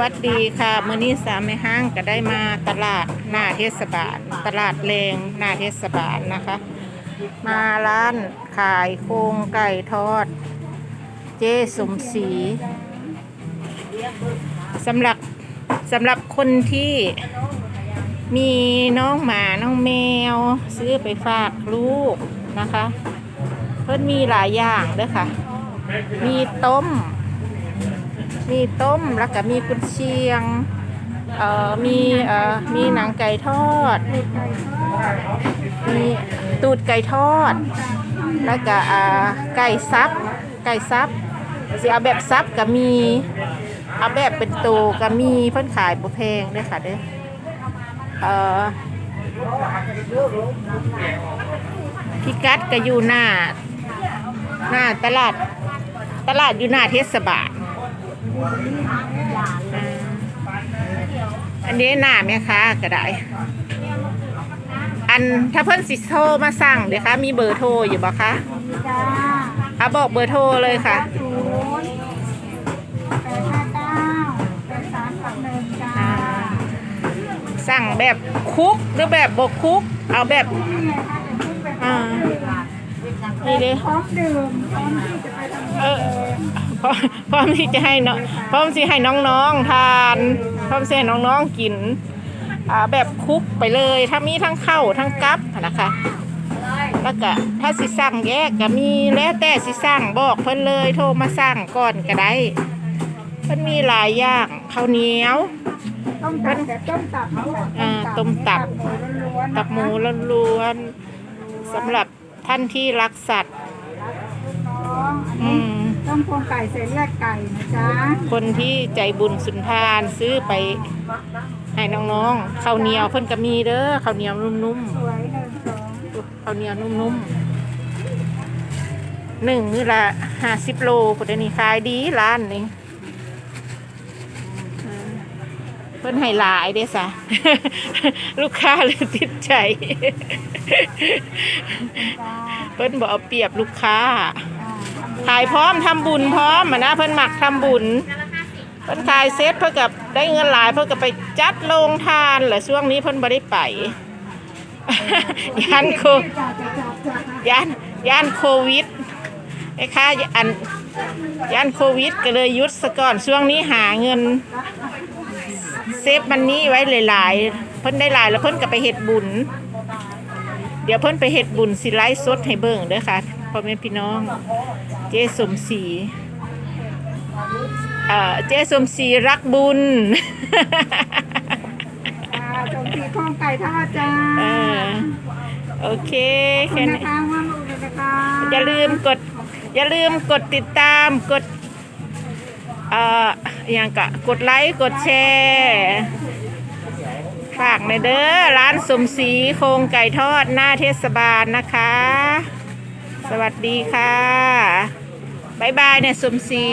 วัสดีค่ะมื้อนี้สามแม่ห้างก็ได้มาตลาดหน้าเทศบาล ตลาดเลงหน้าเทศบาลนะคะ มาร้านขายโครงไก่ทอด เจสมศรีสำหรับสำหรับคนที่มีน้องหมาน้องแมว ซื้อไปฝากลูกนะคะ เพิ่นมีหลายอย่างเด้อค่ะ มีต้ม มีต้มแล้วก็มีกุนเชียงเอ่อมีเอ่อมีหนังไก่ทอด มีตูดไก่ทอด แล้วก็อ่าไก่ซับไก่ซับสิเอาแบบซับก็มีเอาแบบเป็นโตก็มีเพิ่นขายบ่แพงเด้อค่ะเด้อเอ่อพิกัดก็อยู่หน้า หน้าตลาด ตลาดอยู่หน้าเทศบาล อ่าอันนี้หน้าไหมคะก็ได้ อันถ้าเพิ่นสิโทรมาสั่งเดี๋ยวคะมีเบอร์โทรอยู่บ่คะจ้าอะบอกเบอร์โทรเลยค่ะศูนย์แปดห้าเก้าแปดสามสามหนึ่งจ้าอ่าสั่งแบบคุกหรือแบบบกคุก เอาแบบนี่ไงคะเป็นชุดแบบอ่านี่เด้พร้อมดื่มพร้อมที่จะไปทำงานเออ พร้อมพร้อมที่จะให้น้องพร้อมที่ให้น้องๆทาน พร้อมที่ให้น้องๆกินอ่าแบบคุกไปเลยถ้ามีทั้งเข้าวทั้งกับนะคะแล้วก็ถ้าสิสั่งแยกก็มีแล้วแต่สิสั่งบอกเพิ่นเลยโทรมาสั่งก่อนก็ได้เพิ่นมีหลายอย่างข้าวเหนียวต้มตับแบบต้มตับแบบอ่าต้มตับตับหมูล้วนๆนะคะตับหมูล้วนๆสำหรับท่านที่รักสัตว์น้องอันอืนี้ม ต้มโครงไก่ใส่เลือดไก่นะจ๊ะคนที่ใจบุญสุนทานซื้อไปให้น้องๆข้าวเหนียวเพิ่นก็มีเด้อข้าวเหนียวนุ่มสวยหนึ่งสองๆข้าวเหนียวนุ่มๆหนึ่งนี่ละห้าสิบโลคนนี้ขายดีร้านนี้เพิ่นให้หลายเด้อสะลูกค้าเลยติดใจ เพิ่นบอกเอาเปรียบลูกค้า ขายพร้อมทำบุญพร้อมอะนะเพิ่นหมักทำบุญ เพิ่นขายเซ็ตเพื่อกับได้เงินหลายเพื่อกับไปจัดโรงทานแหละช่วงนี้เพิ่นบ่ได้ไปย่านโคย่านย่านโควิดไอ้ค่าอันย่านโควิดก็เลยยุดซะก่อนช่วงนี้หาเงิน เซฟมันนี้ไว้หลายๆเพิ่นได้หลายแล้วเพิ่นก็ไปเฮ็ดบุญ เดี๋ยวเพิ่นไปเฮ็ดบุญสิไลฟ์สดให้เบิ่งเด้อค่ะ พ่อแม่พี่น้อง เจสมศรีเอ่อเจสมศรีรักบุญจ้าจงทีโครงไก่ทอดจ้าเออโอเคขอบคุแค่ณนี้นะคะว่าลูกเลยนะคะอย่าลืมกด อย่าลืมกดติดตามกดเอ่ออย่างกะกดไลค์กดแชร์ฝากในอยเด้อร้านสมศรีโครงไก่ทอดหน้าเทศบาลนะคะ สวัสดีค่ะบายบายเนี่ยสมศรี